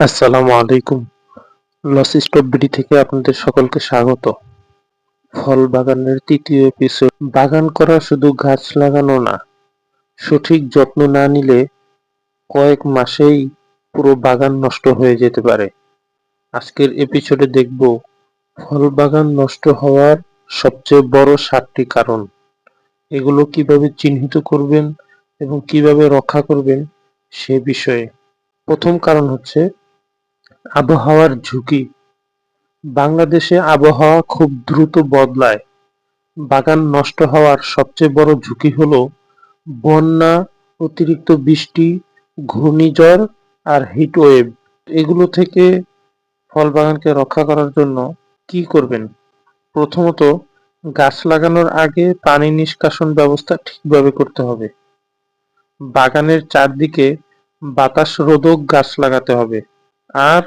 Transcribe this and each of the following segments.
আসসালামু আলাইকুম। Loss strawberry থেকে আপনাদের সকলকে স্বাগত। ফল বাগানের তৃতীয় এপিসোড বাগান করা শুধু গাছ লাগানো না, সঠিক যত্ন না নিলে কয়েক মাসেই পুরো বাগান নষ্ট হয়ে যেতে পারে। আজকের এপিসোডে দেখব ফল বাগান নষ্ট হওয়ার সবচেয়ে বড় সাতটি কারণ। এগুলো কীভাবে চিহ্নিত করবেন এবং কীভাবে রক্ষা করবেন সে বিষয়ে। প্রথম কারণ হচ্ছে আবহাওয়ার ঝুঁকি। বাংলাদেশে আবহাওয়া খুব দ্রুত বদলায়। বাগান নষ্ট হওয়ার সবচেয়ে বড় ঝুঁকি হল বন্যা, অতিরিক্ত বৃষ্টি, ঘূর্ণিঝড় আর হিট ওয়েভ এগুলো থেকে ফল বাগানকে রক্ষা করার জন্য কি করবেন? প্রথমত, গাছ লাগানোর আগে পানি নিষ্কাশন ব্যবস্থা ঠিকভাবে করতে হবে। বাগানের চারদিকে বাতাস রোধক গাছ লাগাতে হবে। আর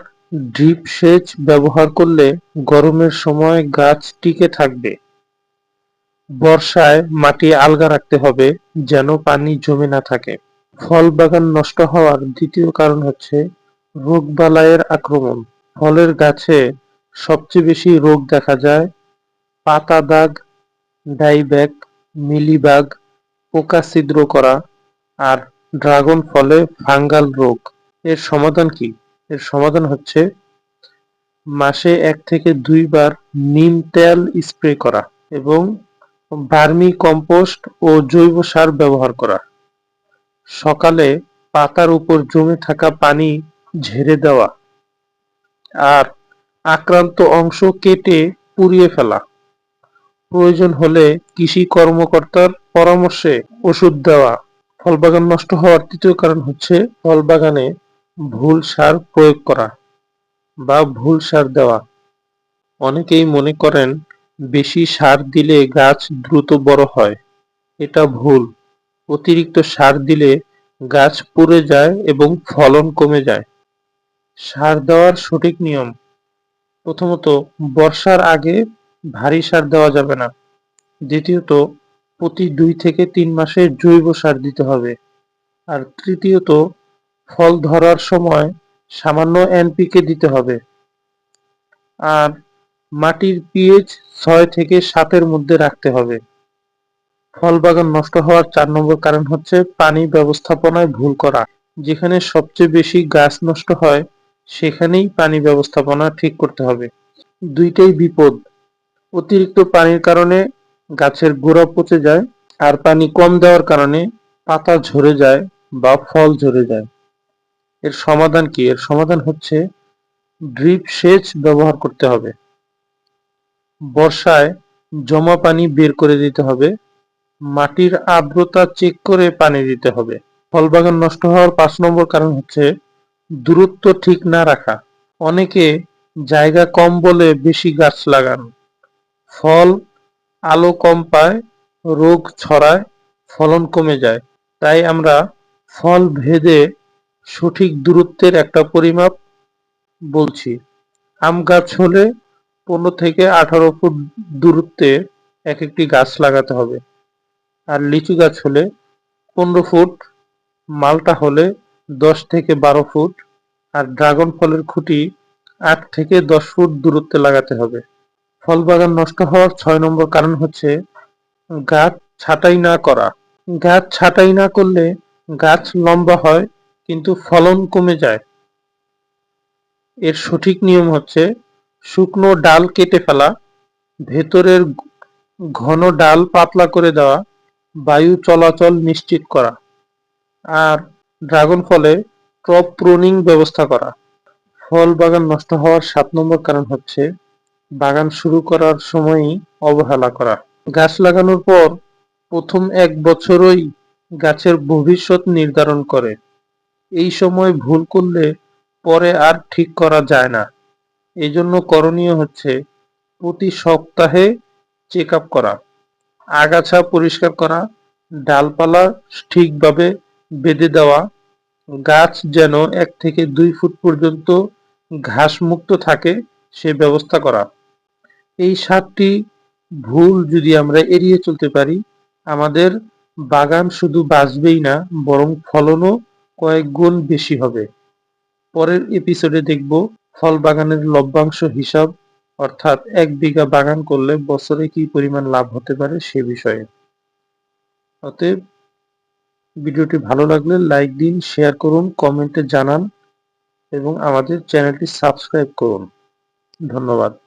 ড্রিপ সেচ ব্যবহার করলে গরমের সময় গাছ টিকে থাকবে। বর্ষায় মাটি আলগা রাখতে হবে যেন পানি জমে না থাকে। ফল বাগান নষ্ট হওয়ার দ্বিতীয় কারণ হচ্ছে রোগবালাইয়ের আক্রমণ। ফলের গাছে সবচেয়ে বেশি রোগ দেখা যায় পাতা দাগ ডাইব্যাক, মিলিবাগ পোকা ছিদ্র করা আর ড্রাগন ফলে ফাঙ্গাল রোগ। এর সমাধান কি? এর সমাধান হচ্ছে মাসে এক থেকে দুইবার নিম তেল স্প্রে করা এবং ভার্মি কম্পোস্ট ও জৈব সার ব্যবহার করা। সকালে পাতার উপর জমে থাকা পানি ঝেড়ে দেওয়া আর আক্রান্ত অংশ কেটে পুড়িয়ে ফেলা। প্রয়োজন হলে কৃষি কর্মকর্তার পরামর্শে ওষুধ দেওয়া। ফল বাগান নষ্ট হওয়ার তৃতীয় কারণ হচ্ছে ফল বাগানে ভুল সার প্রয়োগ করা বা ভুল সার দেওয়া। অনেকেই মনে করেন বেশি সার দিলে গাছ দ্রুত বড় হয়। এটা ভুল। অতিরিক্ত সার দিলে গাছ পুড়ে যায় এবং ফলন কমে যায়। সার দেওয়ার সঠিক নিয়ম। প্রথমত, বর্ষার আগে ভারী সার দেওয়া যাবে না। দ্বিতীয়ত, প্রতি দুই থেকে তিন মাসে জৈব সার দিতে হবে। আর তৃতীয়ত ফল ধরার সময় সামান্য এনপিকে দিতে হবে। আর মাটির পিএইচ ছয় থেকে সাতের মধ্যে রাখতে হবে। ফল বাগান নষ্ট হওয়ার চার নম্বর কারণ হচ্ছে পানি ব্যবস্থাপনায় ভুল করা। যেখানে সবচেয়ে বেশি গাছ নষ্ট হয়, সেখানেই পানি ব্যবস্থাপনা ঠিক করতে হবে। দুইটাই বিপদ। অতিরিক্ত পানির কারণে গাছের গোড়া পচে যায়, আর পানি কম দেওয়ার কারণে পাতা ঝরে যায় বা ফল ঝরে যায়। এর সমাধান কি? এর সমাধান হচ্ছে ড্রিপ সেচ ব্যবহার করতে হবে। বর্ষায় জমা পানি বের করে দিতে হবে। মাটির আর্দ্রতা চেক করে পানি দিতে হবে। ফল বাগান নষ্ট হওয়ার পাঁচ নম্বর কারণ হচ্ছে দূরত্ব ঠিক না রাখা। অনেকে জায়গা কম বলে বেশি গাছ লাগান। ফল আলো কম পায়, রোগ ছড়ায়, ফলন কমে যায়। তাই আমরা ফল ভেদে সঠিক দূরত্বের একটা পরিমাপ বলছি। আম গাছ হলে পনেরো থেকে আঠারো ফুট দূরত্বে এক একটি গাছ লাগাতে হবে। আর লিচু গাছ হলে পনেরো ফুট, মালটা হলে দশ থেকে বারো ফুট, আর ড্রাগন ফলের খুঁটি আট থেকে দশ ফুট দূরত্বে লাগাতে হবে। ফল বাগান নষ্ট হওয়ার ছয় নম্বর কারণ হচ্ছে গাছ ছাঁটাই না করা। গাছ ছাঁটাই না করলে গাছ লম্বা হয় কিন্তু ফলন কমে যায়। এর সঠিক নিয়ম হচ্ছে, শুকনো ডাল কেটে ফেলা, ভেতরের ঘন ডাল পাতলা করে দেওয়া, বায়ু চলাচল নিশ্চিত করা, আর ড্রাগন ফলে ক্রপ প্রুনিং ব্যবস্থা করা। ফল বাগান নষ্ট হওয়ার সাত নম্বর কারণ হচ্ছে, বাগান শুরু করার সময়ই অবহেলা করা। গাছ লাগানোর পর প্রথম এক বছরই গাছের ভবিষ্যৎ নির্ধারণ করে। এই সময় ভুল করলে পরে আর ঠিক করা যায় না। এই জন্য করণীয় হচ্ছে প্রতি সপ্তাহে চেক আপ করা, আগাছা পরিষ্কার করা, ডালপালা ঠিকভাবে বেঁধে দেওয়া, গাছ যেন এক থেকে দুই ফুট পর্যন্ত ঘাস মুক্ত থাকে সে ব্যবস্থা করা। এই সাতটি ভুল যদি আমরা এড়িয়ে চলতে পারি, আমাদের বাগান শুধু বাঁচবেই না, বরং ফলনও কয়েক গুণ বেশি হবে। পরের এপিসোডে দেখব ফল বাগানের লভ্যাংশ হিসাব, অর্থাৎ এক বিঘা বাগান করলে বছরে কি পরিমাণ লাভ হতে পারে সে বিষয়ে। অতএব ভিডিওটি ভালো লাগলে লাইক দিন, শেয়ার করুন, কমেন্টে জানান এবং আমাদের চ্যানেলটি সাবস্ক্রাইব করুন। ধন্যবাদ।